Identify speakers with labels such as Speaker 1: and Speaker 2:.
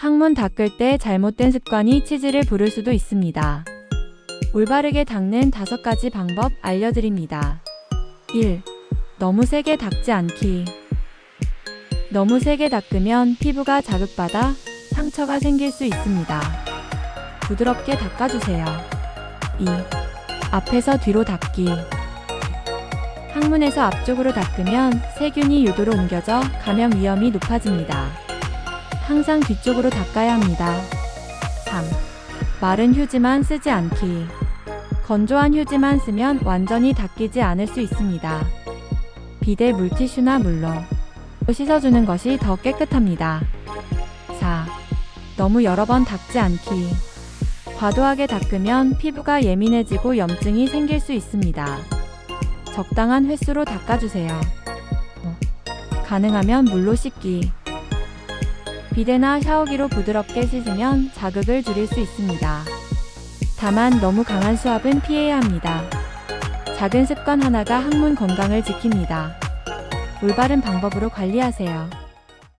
Speaker 1: 항문 닦을 때 잘못된 습관이 치즈를 부를 수도 있습니다. 올바르게 닦는 다섯 가지 방법 알려드립니다. 1. 너무 세게 닦지 않기. 너무 세게 닦으면 피부가 자극받아 상처가 생길 수 있습니다. 부드럽게 닦아주세요. 2. 앞에서 뒤로 닦기. 항문에서 앞쪽으로 닦으면 세균이 요도로 옮겨져 감염 위험이 높아집니다. 항상 뒤쪽으로 닦아야 합니다. 3. 마른 휴지만 쓰지 않기. 건조한 휴지만 쓰면 완전히 닦이지 않을 수 있습니다. 비데 물티슈나 물로 씻어주는 것이 더 깨끗합니다. 4. 너무 여러 번 닦지 않기. 과도하게 닦으면 피부가 예민해지고 염증이 생길 수 있습니다. 적당한 횟수로 닦아주세요. 가능하면 물로 씻기. 비데나 샤워기로 부드럽게 씻으면 자극을 줄일 수 있습니다. 다만 너무 강한 수압은 피해야 합니다. 작은 습관 하나가 항문 건강을 지킵니다. 올바른 방법으로 관리하세요.